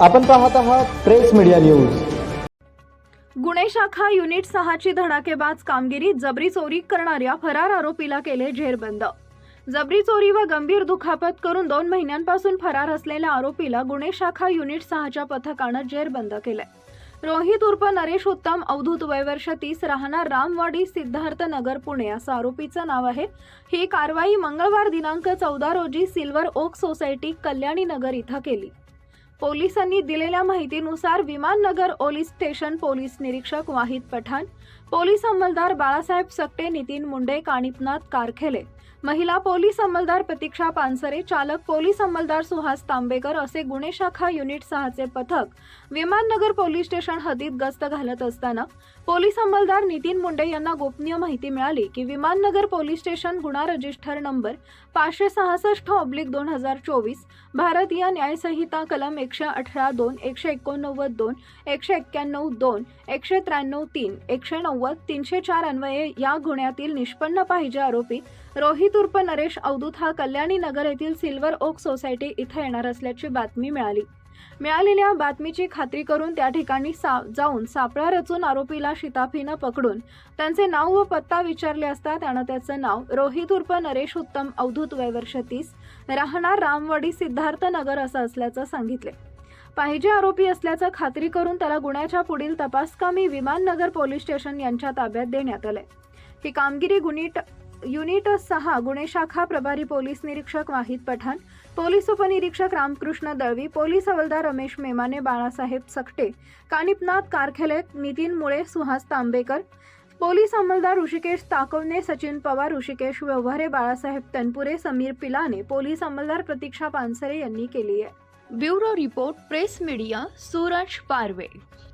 आपण पाहत आहात प्रेस मीडिया न्यूज. गुन्हे शाखा युनिट सहाची धडाकेबाज कामगिरी जबरी चोरी करणाऱ्या फरार आरोपीला केले झेरबंद जबरी चोरी व गंभीर दुखापत करून दोन महिन्यांपासून फरार असलेल्या आरोपीला गुन्हे शाखा युनिट सहाच्या पथकानं झेरबंद केलंय. रोहित उर्फ नरेश उत्तम अवधूत वयवर्ष तीस राहणार रामवाडी सिद्धार्थ नगर पुणे. असं आरोपीचं नाव आहे. ही कारवाई मंगळवार दिनांक चौदा रोजी silver oak society Kalyani Nagar इथं केली. पोलिसांनी दिलेल्या माहितीनुसार विमाननगर पोलीस स्टेशन पोलीस निरीक्षक वाहिद पठाण पोलीस अंमलदार बाळासाहेब सकटे नितीन मुंडे काणिपनाथ कारखेले महिला पोलीस अंमलदार प्रतीक्षा पानसरे चालक पोलीस अंमलदार सुहास तांबेकर असे गुन्हे शाखा युनिट सहाचे पथक विमाननगर पोलीस स्टेशन हद्दीत गस्त घालत असताना पोलीस अंमलदार नितीन मुंडे यांना गोपनीय माहिती मिळाली की विमाननगर पोलीस स्टेशन गुन्हा रजिस्टर नंबर पाचशे सहासष्ट ऑब्लिक दोन हजार चोवीस भारतीय न्यायसंहिता कलम एकशे अठरा दोन एकशे एकोणनव्वद दोन एकशे एक्क्याण्णव दोन एकशे त्र्याण्णव तीन एकशे नव्वद तीनशे चार अन्वये या गुन्ह्यातील निष्पन्न पाहिजे आरोपी रोहित उर्फ नरेश अवधूत हा कल्याणी नगर येथील सिल्वर ओक सोसायटी इथं येणार असल्याची बातमी मिळाली. मिळालेल्या बातमीची खात्री करून त्या ठिकाणी सा जाऊन सापळा रचून आरोपीला शिताफीनं पकडून त्यांचे नाव व पत्ता विचारले असता त्यानं त्याचं नाव रोहित उर्फ नरेश उत्तम अवधूत वयवर्ष तीस राहणार रामवाडी सिद्धार्थ नगर असं असल्याचं सांगितले. पाहिजे आरोपी असल्याचं खात्री करून त्याला गुन्ह्याच्या पुढील तपासकामी विमाननगर पोलीस स्टेशन यांच्या ताब्यात देण्यात आले ही कामगिरी गुन्हे युनिट सहा गुन्हे शाखा प्रभारी पोलीस निरीक्षक वाहिद पठाण पोलीस उपनिरीक्षक रामकृष्ण दळवी पोलीस हवालदार रमेश मेमाने बाळासाहेब सकटे कानिपनाथ कारखेले नितीन मुळे सुहास तांबेकर पोलीस अंमलदार ऋषिकेश ताकवणे सचिन पवार ऋषिकेश व्यवहारे बाळासाहेब तनपुरे समीर पिलाने पोलीस अंमलदार प्रतीक्षा पानसरे यांनी केली आहे. Bureau report press media Suraj Parve.